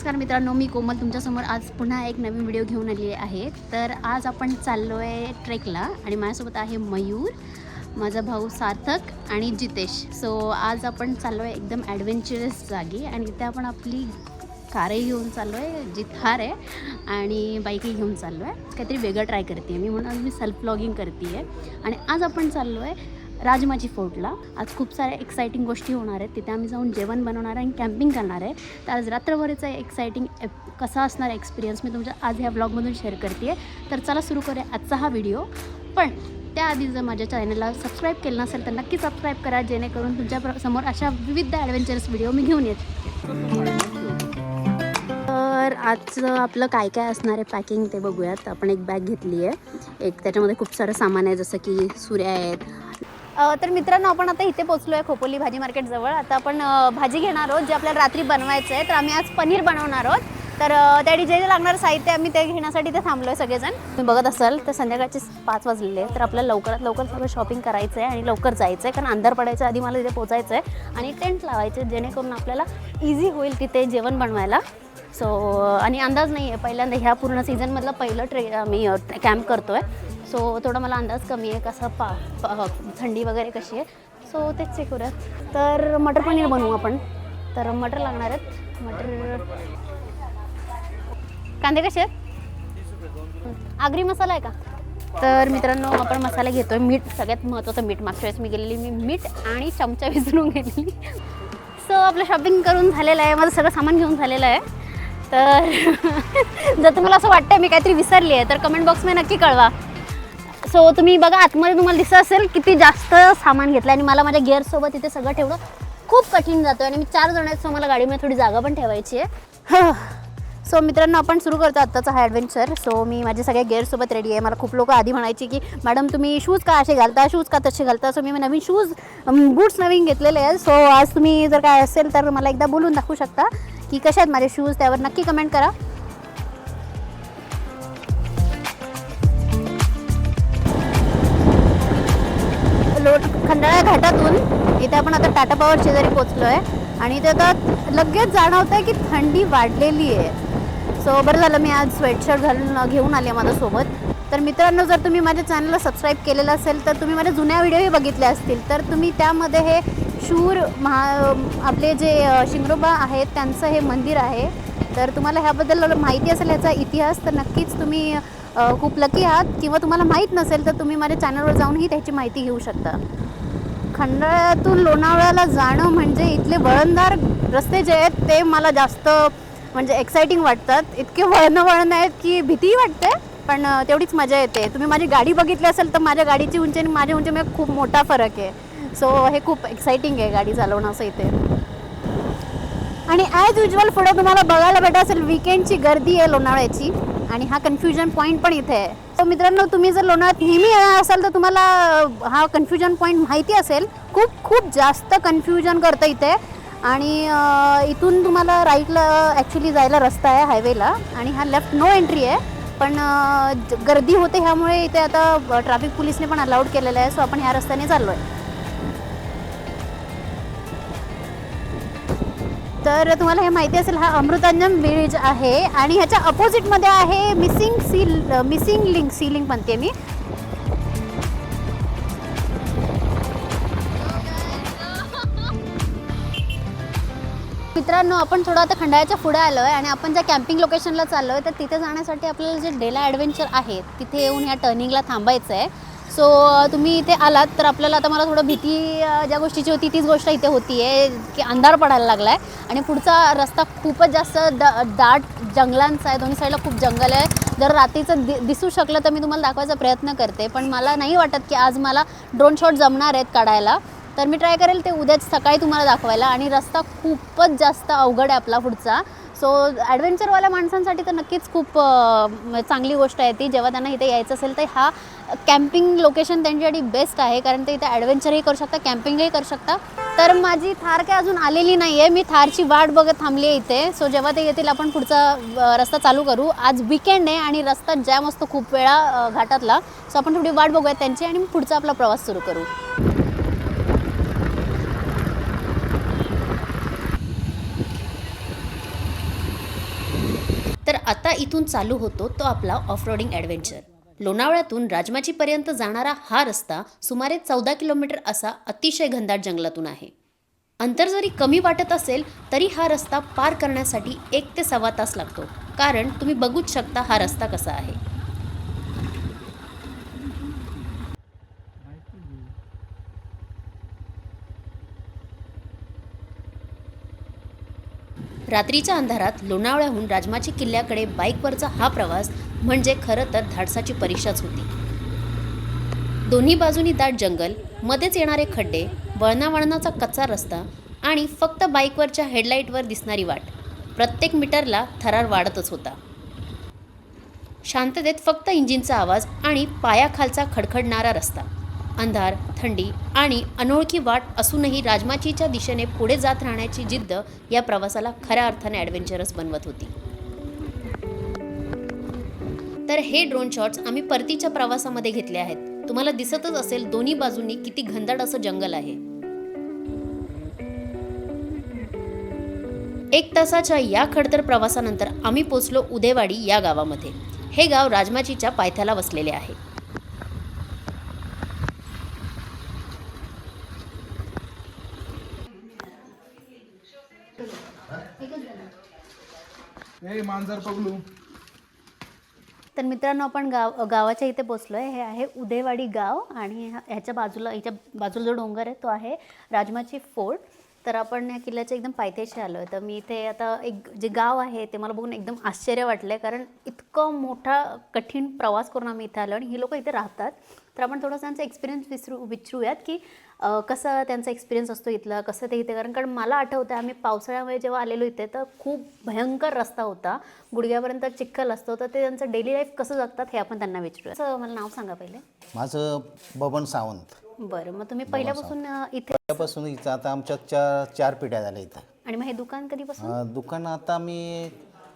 नमस्कार मित्रांनो मी कोमल तुमच्यासमोर आज पुन्हा एक नवीन व्हिडिओ घेऊन आलेली आहे. तर आज आपण चाललो आहे ट्रेकला आणि माझ्यासोबत आहे मयूर माझा भाऊ सार्थक आणि जितेश. सो आज आपण चाललो आहे एकदम ॲडव्हेंचरस जागी आणि तिथे आपण आपली कारही घेऊन चाललो आहे जी थार आहे आणि बाईकही घेऊन चाललो आहे काहीतरी वेगळं ट्राय करते मी म्हणून आज मी सेल्फ ब्लॉगिंग करते आहे आणि आज आपण चाललो आहे राजमाची फोर्टला आज खूप साऱ्या एक्साइटिंग गोष्टी होणार आहेत. तिथे आम्ही जाऊन जेवण बनवणार आहे आणि कॅम्पिंग करणार आहे. तर आज रात्रभरीचा एक्साइटिंग कसा असणार एक्सपिरियन्स मी तुमच्या आज ह्या ब्लॉगमधून शेअर करते आहे तर चला सुरू करूया आजचा हा व्हिडिओ पण त्याआधी जर माझ्या चॅनलला सबस्क्राईब केलं नसेल तर नक्की सबस्क्राईब करा. जेणेकरून तुमच्या प्र- समोर अशा विविध ॲडव्हेंचरस व्हिडिओ मी घेऊन येते. तर आजचं आपलं काय काय असणार आहे पॅकिंग ते बघूयात. आपण एक बॅग घेतली आहे एक त्याच्यामध्ये खूप सारं सामान आहे जसं की सुऱ्या आहेत तर मित्रांनो आपण आता इथे पोचलो आहे खोपोली भाजी मार्केटजवळ आता आपण भाजी घेणार आहोत जे आपल्याला रात्री बनवायचं आहे. तर आम्ही आज पनीर बनवणार आहोत. तर त्या त्यासाठी जे लागणारं साहित्य आम्ही ते घेण्यासाठी ते थांबलो आहे सगळेजण. तुम्ही बघत असाल तर संध्याकाळचे पाच वाजलेले आहे तर आपल्याला लवकरात लवकर सगळं शॉपिंग करायचं आहे आणि लवकर जायचं आहे कारण अंधार पडायच्या आधी मला तिथे पोचायचं आहे आणि टेंट लावायचे जेणेकरून आपल्याला इझी होईल तिथे जेवण बनवायला. सो आणि अंदाज नाही आहे पहिल्यांदा ह्या पूर्ण सीझनमधलं पहिलं ट्रे आम्ही कॅम्प करतो आहे सो थोडा मला अंदाज कमी आहे कसं पा पा- थंडी वगैरे कशी आहे. सो तेच चेक करूयात तर मटर पनीर बनवू आपण. तर मटर लागणार आहेत. मटर कांदे कसे आहेत? आगरी मसाला आहे का? तर मित्रांनो आपण मसाले घेतोय. मीठ सगळ्यात महत्त्वाचं मीठ. मागच्या वेळेस मी गेलेली मी मीठ आणि चमचा विसरून गेलेली. सो आपलं शॉपिंग करून झालेलं आहे. माझं सगळं सामान घेऊन झालेलं आहे. तर जर तुम्हाला असं वाटतं मी काहीतरी विसरली आहे तर कमेंट बॉक्समध्ये नक्की कळवा. सो तुम्ही बघा आतमध्ये तुम्हाला दिसत असेल किती जास्त सामान घेतलं आणि मला माझ्या गिअरसोबत इथे सगळं ठेवणं खूप कठीण जातं आणि मी चार जण आहेत सो मला गाडीमध्ये थोडी जागा पण ठेवायची आहे. सो मित्रांनो आपण सुरू करतो आत्ताचा हा ॲडव्हेंचर सो मी माझे सगळ्या गेअरसोबत रेडी आहे. मला खूप लोक आधी म्हणायची की मॅडम तुम्ही शूज का असे घालता? शूज का तसे घालता? सो मी नवीन शूज बूट्स नवीन घेतलेले आहेत. सो आज तुम्ही जर काय असेल तर मला एकदा बोलून दाखवू शकता की कसे आहेत माझे शूज त्यावर नक्की कमेंट करा. खंडाळा घाटातून. इथे आपण आता टाटा पॉवर शेजारी पोचलो आहे आणि इथे आता लगेच जाणवत आहे की थंडी वाढलेली आहे. सो बरं झालं मी आज स्वेटशर्ट घालून घेऊन आले माझ्यासोबत. तर मित्रांनो जर तुम्ही माझ्या चॅनलला सबस्क्राईब केलेलं असेल तर तुम्ही माझ्या जुन्या व्हिडिओही बघितले असतील. तर तुम्ही त्यामध्ये हे शूर महा आपले जे शिंगरोबा आहेत त्यांचं हे मंदिर आहे. तर तुम्हाला ह्याबद्दल माहिती असेल ह्याचा इतिहास तर नक्कीच तुम्ही खूप लकी आहात. किंवा तुम्हाला माहीत नसेल तर तुम्ही माझ्या चॅनलवर जाऊनही त्याची माहिती घेऊ शकता. खंडाळ्यातून लोणावळ्याला जाणं म्हणजे इथले वळणदार रस्ते जे आहेत ते मला जास्त म्हणजे एक्सायटिंग वाटतात. इतके वळणं वळण आहेत की भीतीही वाटते पण तेवढीच मजा येते. तुम्ही माझी गाडी बघितली असेल तर माझ्या गाडीची उंची आणि माझ्या उंचीमध्ये खूप मोठा फरक आहे. सो हे खूप एक्सायटिंग आहे गाडी चालवणं असं इथे. आणि ॲज युजल पुढे तुम्हाला बघायला भेटत असेल विकेंडची गर्दी आहे लोणावळ्याची. आणि हा कन्फ्युजन पॉईंट पण इथे आहे. तर मित्रांनो तुम्ही जर लोणावळ्यात नेहमी येणार असाल तर तुम्हाला हा कन्फ्युजन पॉईंट माहिती असेल. खूप खूप जास्त कन्फ्युजन करतं इथे. आणि इथून तुम्हाला राईटला ॲक्च्युली जायला रस्ता आहे हायवेला आणि हा लेफ्ट नो एंट्री आहे. पण गर्दी होते ह्यामुळे इथे आता ट्रॅफिक पोलिसने पण अलाउड केलेलं आहे. सो आपण ह्या रस्त्याने चाललो आहे तर तुम्हाला हे माहिती असेल हा अमृतांजन ब्रिज आहे आणि ह्याच्या अपोजिटमध्ये आहे missing seal missing link sea link म्हणते मी. मित्रांनो आपण थोडं आता खंडाळ्याच्या पुढे आलो आहे आणि आपण ज्या कॅम्पिंग लोकेशनला चाललो आहे तर तिथे जाण्यासाठी आपल्याला जे डेला ॲडव्हेंचर आहे तिथे येऊन ह्या टर्निंगला थांबायचं आहे सो तुम्ही इथे आलात तर आपल्याला आता मला थोडं भीती ज्या गोष्टीची होती तीच गोष्ट इथे होती आहे की अंधार पडायला लागला आहे आणि पुढचा रस्ता खूपच जास्त द दाट जंगलांचा आहे. दोन्ही साईडला खूप जंगल आहे. जर रात्रीचं दि दिसू शकलं तर मी तुम्हाला दाखवायचा प्रयत्न करते. पण मला नाही वाटत की आज मला ड्रोन शॉट जमणार आहेत काढायला. तर मी ट्राय करेल ते उद्याच सकाळी तुम्हाला दाखवायला. आणि रस्ता खूपच जास्त अवघड आहे आपला पुढचा. सो ॲडव्हेंचरवाल्या माणसांसाठी तर नक्कीच खूप चांगली गोष्ट आहे ती. जेव्हा त्यांना इथे यायचं असेल तर हा कॅम्पिंग लोकेशन त्यांच्यासाठी बेस्ट आहे. कारण ते इथे ॲडव्हेंचरही करू शकता कॅम्पिंगही करू शकता. तर माझी थार काय अजून आलेली नाही आहे मी थारची वाट बघत थांबली आहे इथे. सो जेव्हा ते येतील आपण पुढचा रस्ता चालू करू. आज विकेंड आहे आणि रस्ता जॅम असतो खूप वेळा घाटातला. सो आपण थोडी वाट बघूयात त्यांची आणि पुढचा आपला प्रवास सुरू करू. आता इथून चालू होतो तो आपला ऑफ रोडिंग ॲडव्हेंचर लोणावळ्यातून राजमाचीपर्यंत जाणारा हा रस्ता सुमारे चौदा किलोमीटर असा अतिशय घनदाट जंगलातून आहे. अंतर जरी कमी वाटत असेल तरी हा रस्ता पार करण्यासाठी एक ते सव्वा तास लागतो. कारण तुम्ही बघूच शकता हा रस्ता कसा आहे. रात्रीच्या अंधारात लोणावळ्याहून राजमाची किल्ल्याकडे बाईकवरचा हा प्रवास म्हणजे खरं तर धाडसाची परीक्षाच होती. दोन्ही बाजूनी दाट जंगल मध्येच येणारे खड्डे वळणावळणाचा कच्चा रस्ता आणि फक्त बाईकवरच्या हेडलाईटवर दिसणारी वाट. प्रत्येक मीटरला थरार वाढतच होता. शांततेत फक्त इंजिनचा आवाज आणि पायाखालचा खडखडणारा रस्ता. अंधार थंडी आणि अनोळखी वाट असूनही राजमाचीच्या दिशेने पुढे जात राहण्याची जिद्द या प्रवासाला खऱ्या अर्थाने ॲडव्हेंचरस बनवत होती. तर हे ड्रोन शॉट्स आम्ही परतीच्या प्रवासामध्ये घेतले आहेत. तुम्हाला दिसतच असेल दोन्ही बाजूंनी किती घनदाट असं जंगल आहे. एक तासाच्या या खडतर प्रवासानंतर आम्ही पोचलो उदेवाडी या गावामध्ये. हे गाव राजमाचीच्या पायथ्याला वसलेले आहे. ए मांजर पगलू. तर मित्रांनो आपण गाव गावाच्या इथे पोचलो आहे हे आहे उदेवाडी गाव आणि ह्या- ह्याच्या बाजूला ह्याच्या बाजूला जो डोंगर आहे तो आहे राजमाची फोर्ट. तर आपण या किल्ल्याच्या एकदम पायथ्याशी आलो आहे तर मी इथे आता एक जे गाव आहे ते मला बघून एकदम आश्चर्य वाटलं आहे कारण इतकं मोठा कठीण प्रवास करून आम्ही इथे आलो आणि ही लोक इथे राहतात. तर आपण थोडंसं त्यांचा एक्सपिरियन्स विसरू विचारूयात की कसं त्यांचा एक्सपिरियन्स असतो इथला कसं ते इथे कारण कारण मला आठवतं आम्ही पावसाळ्यामध्ये जेव्हा आलेलो इथे तर खूप भयंकर रस्ता होता. गुडघ्यापर्यंत चिखल असतो तर ते त्यांचं डेली लाईफ कसं जगतात हे आपण त्यांना विचारूया असं मला नाव सांगा पहिले. माझं बबन सावंत. बरं मग तुम्ही पहिल्यापासून इथे त्यापासून इथं आता आमच्या चार चार पिढ्या झाल्या इथं. आणि मग हे दुकान कधीपासून? दुकान आता मी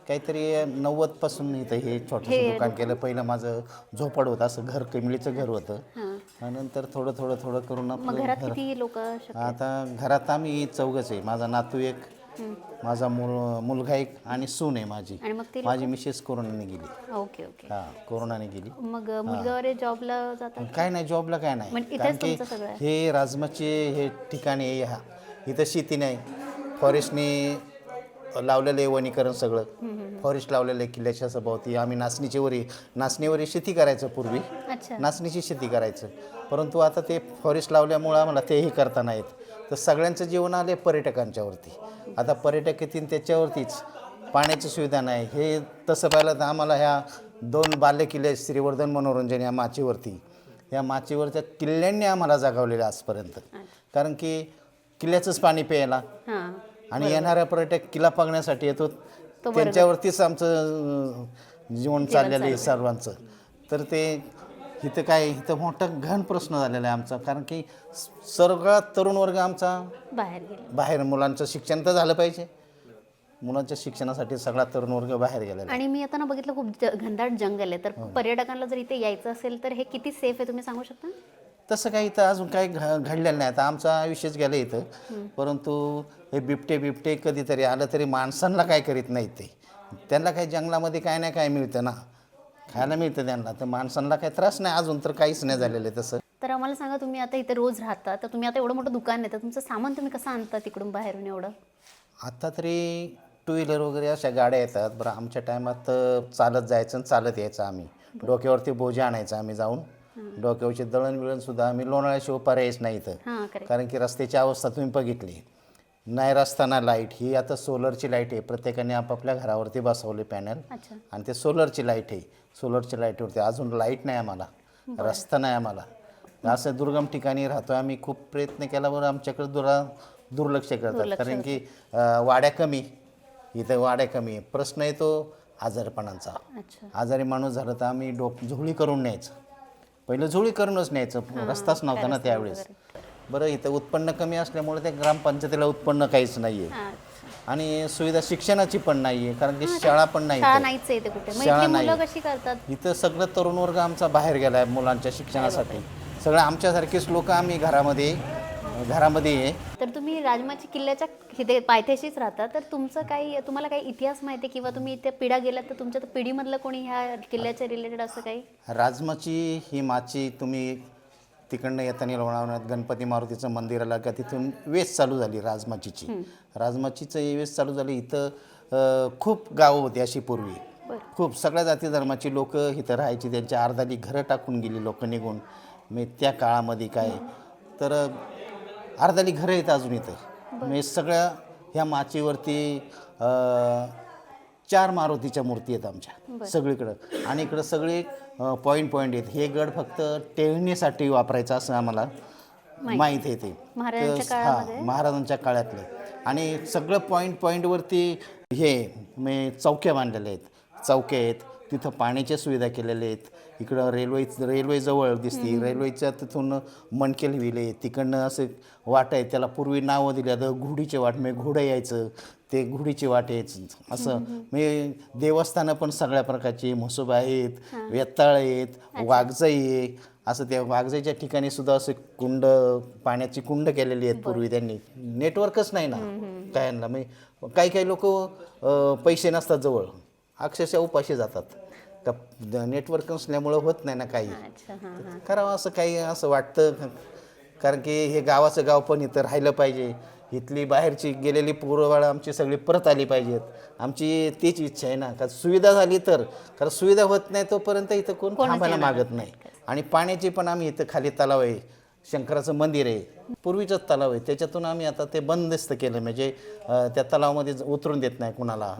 काहीतरी नव्वदपासून इथं हे छोटंसं दुकान केलं. पहिलं माझं झोपड होतं असं घर कमिळीचं घर होतं. हां. नंतर थोडं थोडं थोडं करून मग आपलं घरात घर. किती लोक आता घरात आम्ही चौघच आहे. माझा नातू एक माझा मुल मुलगा एक आणि सून आहे माझी. आणि मग ते माझी मिसेस कोरोनाने गेली. Okay okay. हां कोरोनाने गेली. मग मुलगा वगैरे जॉबला जातात? काय नाही जॉबला काय नाही. म्हणजे इथेच कारण की तुमचं सगळं आहे? हे राजमाचे हे ठिकाणी हा इथं शेती नाही. फॉरेस्टने लावलेलं आहे वनीकरण सगळं. फॉरेस्ट लावलेलं आहे किल्ल्याच्या सभोवती आम्ही नाचणीची वरी नाचणीवरी शेती करायचं पूर्वी. अच्छा. नाचणीची शेती करायचं. परंतु आता ते फॉरेस्ट लावल्यामुळं आम्हाला तेही करता नाहीत. तर सगळ्यांचं जीवन आले पर्यटकांच्यावरती. आता पर्यटक येतील त्याच्यावरतीच. पाण्याची सुविधा नाही. हे तसं पाहिलं तर आम्हाला ह्या दोन बाल्यकिल्ले श्रीवर्धन मनोरंजन या माचीवरती या माचीवरच्या किल्ल्यांनी आम्हाला जागवलेलं आजपर्यंत. कारण की किल्ल्याचंच पाणी प्यायला. हां. आणि येणाऱ्या पर्यटक किल्ला पाहण्यासाठी येतो त्यांच्यावरतीच आमचं अं, जीवन चाललेलं आहे सर्वांचं. तर ते इथं काय इथं मोठा घन प्रश्न झालेला आहे आमचा. कारण की स- सगळा तरुण वर्ग आमचा बाहेर गेले. बाहेर. मुलांचं शिक्षण तर झालं पाहिजे. मुलांच्या शिक्षणासाठी सगळा तरुण वर्ग बाहेर गेलेला आहे. आणि मी आता ना बघितलं खूप ज- घनदाट जंगल आहे. तर पर्यटकांना जर इथे यायचं असेल तर हे किती सेफ आहे तुम्ही सांगू शकता? तसं काही इथं अजून काही घ घडलेलं नाही. आता आमचं आयुष्यच गेलं इथं. परंतु हे बिबटे बिबटे कधीतरी आलं तरी माणसांना काय करीत नाही ते. त्यांना काही जंगलामध्ये काय नाही काय मिळतं ना. खायला मिळतं त्यांना. तर माणसांना काही त्रास नाही. अजून तर काहीच नाही झालेलं आहे तसं. तर आम्हाला सांगा तुम्ही आता इथे रोज राहता. तर तुम्ही आता एवढं मोठं दुकान आहे. तर तुमचं सामान तुम्ही कसं आणता तिकडून बाहेरून एवढं? आता तरी टू व्हीलर वगैरे अशा गाड्या येतात. बरं आमच्या टायमात चालत जायचं आणि चालत यायचं आम्ही. डोक्यावरती बोजे आणायचं आम्ही जाऊन. डोक्यावरचे दळण बिळण सुद्धा आम्ही लोणाळ्याशिवाय पर्यायच नाही इथं. कारण की रस्त्याची अवस्था तुम्ही बघितली. नाही रस्ताना लाइट ही आता सोलरची लाइट आहे. प्रत्येकाने आपापल्या घरावरती बसवले पॅनल. आणि ते सोलरची लाइट आहे. सोलरची लाईटवरती अजून लाइट नाही आम्हाला. रस्ता नाही आम्हाला. असं दुर्गम ठिकाणी राहतो आम्ही. खूप प्रयत्न केल्यावर आमच्याकडे दुरा दुर्लक्ष करतात. कारण की वाड्या कमी. इथं वाड्या कमी आहे. प्रश्न येतो आजारपणाचा. आजारी माणूस झाला तर आम्ही डोक झोळी करून न्यायचं. पहिलं झोळी करूनच न्यायचं. रस्ताच नव्हता ना त्यावेळेस. बरं इथं उत्पन्न कमी असल्यामुळे त्या ग्रामपंचायतीला उत्पन्न काहीच नाही आहे आणि सुविधा शिक्षणाची पण नाही आहे कारण की शाळा पण नाही शाळा नाही. कशी करतात? इथं सगळं तरुण वर्ग आमचा बाहेर गेला आहे मुलांच्या शिक्षणासाठी. सगळं आमच्यासारखेच लोक आम्ही घरामध्ये घरामध्ये तर तुम्ही राजमाची किल्ल्याच्या इथे पायथ्याशीच राहता तर तुमचं काही तुम्हाला काही इतिहास माहिती आहे किंवा तुम्ही इथे पिढा गेलात तर तुमच्या पिढीमधलं कोणी ह्या किल्ल्याच्या रिलेटेड असं काही? राजमाची ही माची तुम्ही तिकडनं येताना लोणावळ्यात गणपती मारुतीचं मंदिर आलं का तिथून वेस चालू झाली राजमाचीची. राजमाचीचं वेस चालू झाली. इथं खूप गावं होती अशी पूर्वी. खूप सगळ्या जाती धर्माची लोक इथं राहायची. त्यांच्या अर्धाली घरं टाकून गेली लोक निघून. मी त्या काळामध्ये काय? तर अर्धाली घरं आहेत अजून इथं. म्हणजे सगळ्या ह्या माचीवरती चार मारुतीच्या मूर्ती आहेत आमच्या सगळीकडं. आणि इकडं सगळे पॉईंट पॉईंट आहेत. हे गड फक्त टेळणीसाठी वापरायचं असं आम्हाला माहीत. आहे ते. हा महाराजांच्या काळातले. आणि सगळं पॉईंट पॉईंटवरती हे मे चौक्या बांधलेल्या आहेत. चौक्या आहेत. तिथं पाण्याच्या सुविधा केलेल्या आहेत. इकडं रेल्वे रेल्वे जवळ दिसते. रेल्वेच्या तिथून मणकेल विले. तिकडनं असं वाट आहे त्याला पूर्वी नावं दिली. आता घोडीचे वाट म्हणजे घोडं यायचं. ते घोडीची वाट यायचं. असं. म्हणजे देवस्थानं पण सगळ्या प्रकारची म्हसोबा आहेत वेताळ आहेत वाघजाई आहे. असं त्या वाघजाईच्या ठिकाणी सुद्धा असे कुंड पाण्याची कुंड केलेली आहेत पूर्वी त्यांनी. नेटवर्कच नाही ना. कायांना म्हणजे काही काही लोक पैसे नसतात जवळ. अक्षरशः उपाशी जातात. का नेटवर्क नसल्यामुळं होत नाही ना काही. अच्छा हां हां. करावं असं काही असं वाटतं. कारण की हे गावाचं गाव पण इथं राहिलं पाहिजे. इथली बाहेरची गेलेली पूर्ववाळ आमची सगळी परत आली पाहिजेत. आमची तीच इच्छा आहे ना. का सुविधा झाली तर. कारण सुविधा होत नाही तोपर्यंत इथं कोण थांबायला मागत नाही. आणि पाण्याची पण आम्ही इथं खाली तलाव आहे. शंकराचं मंदिर आहे. पूर्वीचंच तलाव आहे. त्याच्यातून आम्ही आता ते बंदिस्त केलं. म्हणजे अं, त्या तलावामध्ये उतरून देत नाही कुणाला.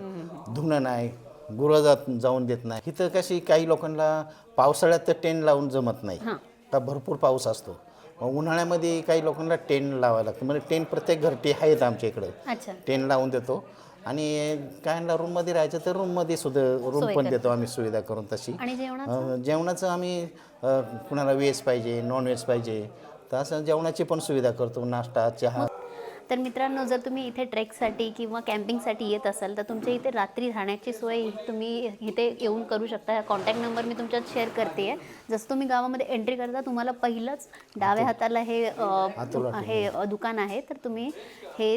धुणं नाही. गुरं जात जाऊन देत नाही. इथं कशी काही लोकांना पावसाळ्यात तर टेंट लावून जमत नाही. तर भरपूर पाऊस असतो. मग उन्हाळ्यामध्ये काही लोकांना टेंट लावायला लागतं. म्हणजे टेंट प्रत्येक घरटी आहेत आमच्या इकडं. अच्छा. टेंट लावून देतो. आणि काहींना रूममध्ये राहायचं तर रूममध्ये सुद्धा रूम पण देतो आम्ही सुविधा करून तशी. जेवणाचं? आम्ही कुणाला व्हेज पाहिजे नॉन व्हेज पाहिजे तर असं जेवणाची पण सुविधा करतो. नाश्ता चहा. तर मित्रांनो जर तुम्ही इथे ट्रेकसाठी किंवा कॅम्पिंगसाठी येत असाल तर तुमच्या इथे रात्री राहण्याची सोय तुम्ही इथे येऊन करू शकता. कॉन्टॅक्ट नंबर मी तुमच्यात शेअर करते आहे जसं तुम्ही गावामध्ये एंट्री करता तुम्हाला पहिलंच डाव्या हाताला हे हे दुकान आहे. तर तुम्ही हे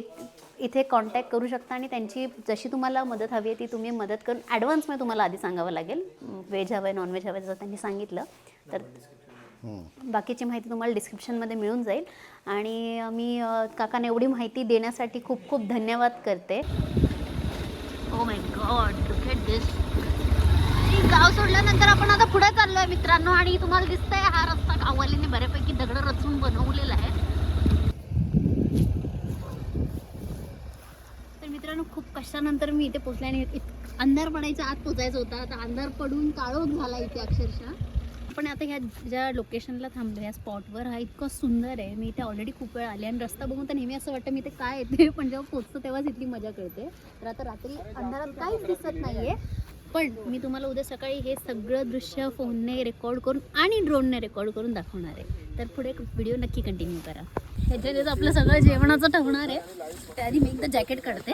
इथे कॉन्टॅक्ट करू शकता आणि त्यांची जशी तुम्हाला मदत हवी आहे ती तुम्ही मदत करून ॲडव्हान्समध्ये तुम्हाला आधी सांगावं लागेल. व्हेज हवं आहे नॉनव्हेज हवं आहे जसं त्यांनी सांगितलं. तर बाकीची माहिती तुम्हाला डिस्क्रिप्शनमध्ये मिळून जाईल. आणि मी काकांना एवढी माहिती देण्यासाठी खूप खूप धन्यवाद करते. ओ my God look at this गाव सोडल्यानंतर आपण आता पुढे चाललोय मित्रांनो. आणि तुम्हाला दिसतंय हा रस्ता गाववाल्यांनी बऱ्यापैकी दगड रचून बनवलेला आहे. तर मित्रांनो खूप कष्टानंतर मी इथे पोचले आणि इत- अंधार पडायच्या आत पोचायचं होतं. आता अंधार पडून काळोख झाला इथे अक्षरशः. पण आता ह्या ज्या लोकेशनला थांबलो या स्पॉटवर हा इतकं सुंदर आहे. मी इथे ऑलरेडी खूप वेळ आले आणि रस्ता बघून तर नेहमी असं वाटतं मी इथे काय येते पण जेव्हा पोचतो तेव्हाच इथली मजा कळते. तर आता रात्री अंधारात काहीच दिसत नाहीये. पण मी तुम्हाला उद्या सकाळी हे सगळं दृश्य फोनने रेकॉर्ड करून आणि ड्रोनने रेकॉर्ड करून दाखवणार आहे. तर पुढे व्हिडिओ नक्की कंटिन्यू करा. ह्याच्यात आपलं सगळं जेवणाचं ठेवणार आहे. त्याआधी मी एकदा जॅकेट काढते.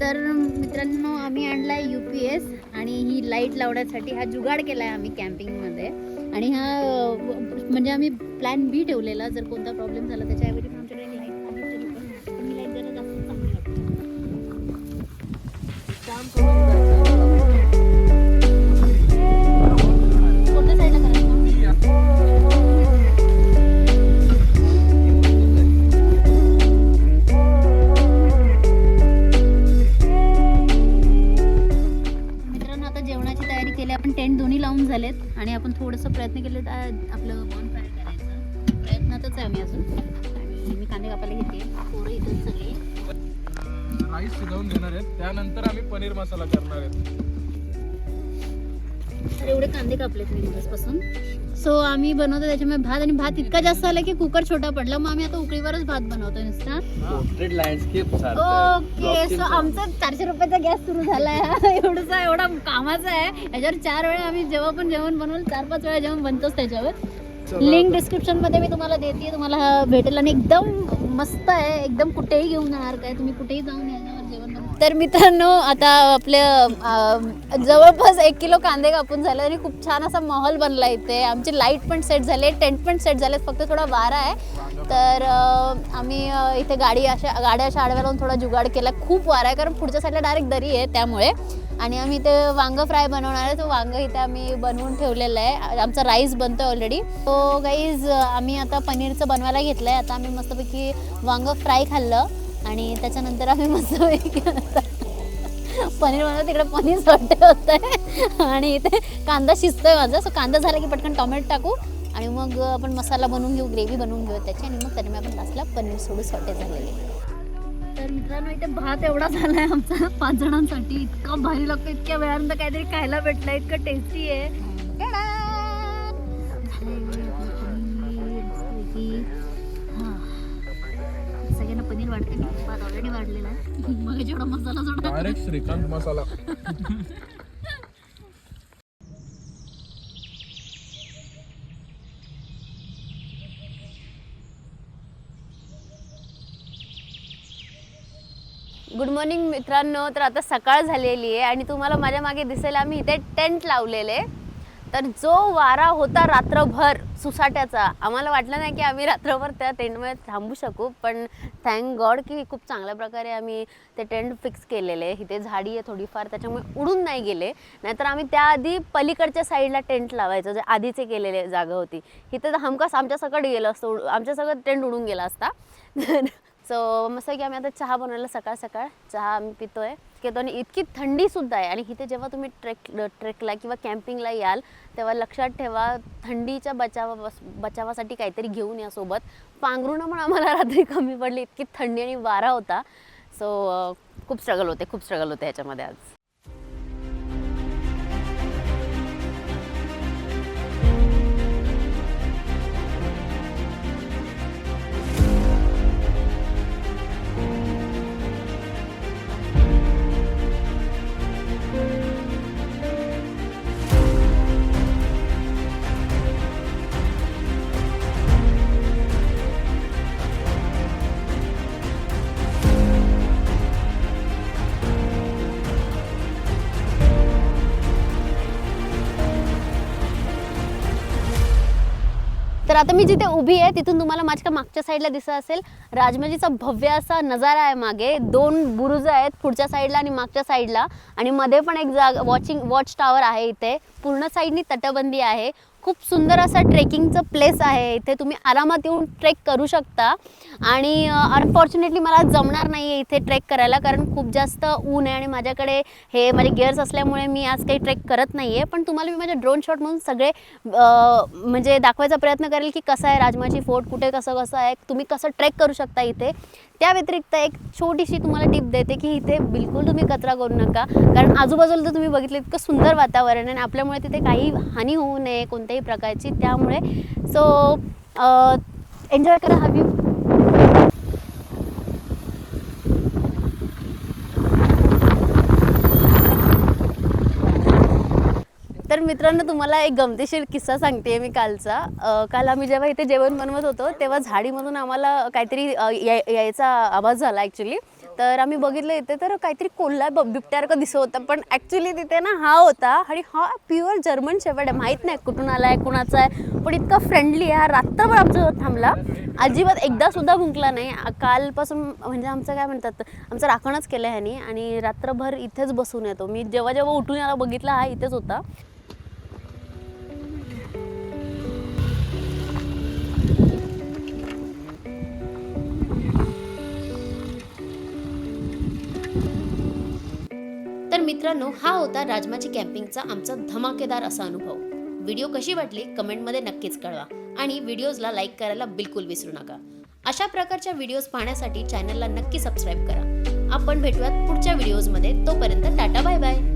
तर मित्रांनो आम्ही आणलाय यू पी एस आणि ही लाइट लावण्यासाठी हा जुगाड केला आहे आम्ही कॅम्पिंगमध्ये आणि हा म्हणजे आम्ही प्लॅन बी ठेवलेला जर कोणता प्रॉब्लेम झाला त्याच्याऐवजी प्रयत्न केले तर आपलं फ्राय करायचं प्रयत्नातच आहे आम्ही अजून. आणि मी कांदे कापायला घेते. पोरं इथं सगळे. राईस शिजवून घेणार आहेत. त्यानंतर आम्ही पनीर मसाला करणार आहेत. तर एवढे कांदे कापलेत मी दिवसपासून. सो आम्ही बनवतो त्याच्यामुळे भात आणि भात इतका जास्त आला की कुकर छोटा पडला. मग आम्ही आता उकळीवरच भात बनवतो नुसता. ओके सो आमचा चारशे रुपयाचा गॅस सुरू झालाय. एवढसा एवढा कामाचा आहे. याच्यावर चार वेळा आम्ही जेव्हा पण जेवण बनवलं चार पाच वेळा जेवण बनतोच त्याच्यावर. लिंक डिस्क्रिप्शनमध्ये मी तुम्हाला देते. तुम्हाला भेटेल आणि एकदम मस्त आहे. एकदम कुठेही घेऊन जाणार काय तुम्ही कुठेही जाऊन बनवून तर मित्रांनो आता आपल्या जवळपास एक किलो कांदे कापून झाले आणि खूप छान असा माहोल बनला इथे. आमची लाइट पण सेट झाले टेंट पण सेट झाले फक्त थोडा वारा आहे. तर आम्ही इथे गाडी अशा गाड्या अशा आडव्या लावून थोडा जुगाड केला. खूप वारा आहे कारण पुढच्या साईडला डायरेक्ट दरी आहे त्यामुळे. आणि आम्ही इथे वांग फ्राय बनवणार आहे. तो वांग इथे आम्ही बनवून ठेवलेलं आहे. आमचा राईस बनतोय ऑलरेडी तो गाईज आम्ही आता पनीरचं बनवायला घेतलं आहे आता आम्ही मस्तपैकी वांग फ्राय खाल्लं. आणि त्याच्यानंतर आम्ही आता पनीर बनवलं तिकडे पनीर सॉटे होत. आहे आणि इथे कांदा शिजतोय माझा. सो कांदा झाला की पटकन टोमॅटो टाकू. आणि मग आपण मसाला बनवून घेऊ ग्रेव्ही बनवून घेऊ त्याची. आणि मग त्याने आपण लास्टला पनीर सोडू सॉटे झालेले. तर मित्रांनो इथे भात एवढा झालाय आमचा. पाच जणांसाठी इतका भारी लागतो इतक्या वेळानंतर काहीतरी खायला भेटलं इतकं टेस्टी आहे. ऑलरेडी वाढलेला आहे. मग जेवढा masala direct Shrikant masala. Good morning मित्रांनो. तर आता सकाळ झालेली आहे आणि तुम्हाला माझ्या मागे दिसेल आम्ही इथे टेंट लावलेले तर जो वारा होता रात्रभर सुसाट्याचा. आम्हाला वाटलं नाही की आम्ही रात्रभर त्या टेंटमध्ये थांबू शकू पण थँक गॉड की खूप चांगल्या प्रकारे आम्ही ते टेंट फिक्स केलेले. इथे झाडी आहे थोडीफार त्याच्यामुळे उडून नाही गेले. नाहीतर आम्ही त्याआधी पलीकडच्या साईडला टेंट लावायचो जे आधीचे केलेले जागा होती. इथे तर हमखास आमच्या सगळं गेलं असतं उड- आमच्या सगळं टेंट उडून गेला असता. सो मस्त की आम्ही आता चहा बनवला सकाळ सकाळ. चहा आम्ही पितो आहे घेतो आणि इतकी थंडी सुद्धा आहे आणि इथे जेव्हा तुम्ही ट्रेक ट्रेकला किंवा कॅम्पिंगला याल तेव्हा लक्षात ठेवा थंडीच्या बचावा बचावासाठी काहीतरी घेऊन या सोबत. पांघरुणं पण आम्हाला रात्री कमी पडली. इतकी थंडी आणि वारा होता. सो खूप स्ट्रगल होते खूप स्ट्रगल होते ह्याच्यामध्ये आज. तर आता मी जिथे उभी आहे तिथून तुम्हाला माझ्या मागच्या साईडला दिसत असेल. राजमजीचा भव्य असा नजारा आहे मागे. दोन बुरुज आहेत पुढच्या साईडला आणि मागच्या साईडला. आणि मध्ये पण एक जाग वॉचिंग वॉच टॉवर आहे इथे. पूर्ण साईडनी तटबंदी आहे. खूप सुंदर असा ट्रेकिंगचं प्लेस आहे. इथे तुम्ही आरामात येऊन ट्रेक करू शकता. आणि अनफॉर्च्युनेटली मला जमणार नाही आहे इथे ट्रेक करायला कारण खूप जास्त ऊन आहे आणि माझ्याकडे हे माझे गिअर्स असल्यामुळे मी आज काही ट्रेक करत नाही आहे पण तुम्हाला मी माझ्या ड्रोन शॉट म्हणून सगळे म्हणजे दाखवायचा प्रयत्न करेल की कसं आहे राजमाची फोर्ट कुठे कसं कसं आहे तुम्ही कसं ट्रेक करू शकता इथे. त्या व्यतिरिक्त एक छोटीशी तुम्हाला टिप देते की इथे बिलकुल तुम्ही कचरा करू नका. कारण आजूबाजूला तर तुम्ही बघितलं इतकं सुंदर वातावरण आहे आणि आपल्यामुळे तिथे काही हानी होऊ नये कोणत्याही प्रकारची. त्यामुळे सो एन्जॉय करा हा व्ह्यू तर मित्रांनो तुम्हाला एक गमतीशीर किस्सा सांगते मी कालचा. काल आम्ही जेव्हा इथे जेवण बनवत होतो तेव्हा झाडीमधून आम्हाला काहीतरी यायचा आवाज झाला ॲक्च्युली तर आम्ही बघितलं इथे तर काहीतरी कोल्हा बिबट्यासारखं दिसत होतं. पण ॲक्च्युली तिथे ना हा होता आणि हा प्युअर जर्मन शेपर्ड आहे. माहीत नाही कुठून आला आहे कुणाचा आहे. पण इतका फ्रेंडली आहे. हा रात्रभर आमच्यासोबत थांबला. अजिबात एकदा सुद्धा भुंकला नाही. कालपासून म्हणजे आमचं काय म्हणतात आमचं राखणच केलं आहे ह्यानी आणि रात्रभर इथेच बसून येतो. मी जेव्हा जेव्हा उठून याला बघितला हा इथेच होता. मित्रांनो हा होता राजमाची कॅम्पिंगचा आमचा धमाकेदार असा अनुभव. व्हिडिओ कशी वाटली कमेंटमध्ये नक्कीच कळवा. आणि व्हिडिओजला लाईक करायला बिलकुल विसरू नका. अशा प्रकारच्या व्हिडिओज पाहण्यासाठी चॅनलला नक्की सबस्क्राईब करा. आपण भेटूयात पुढच्या व्हिडिओजमध्ये. तोपर्यंत टाटा बाय बाय.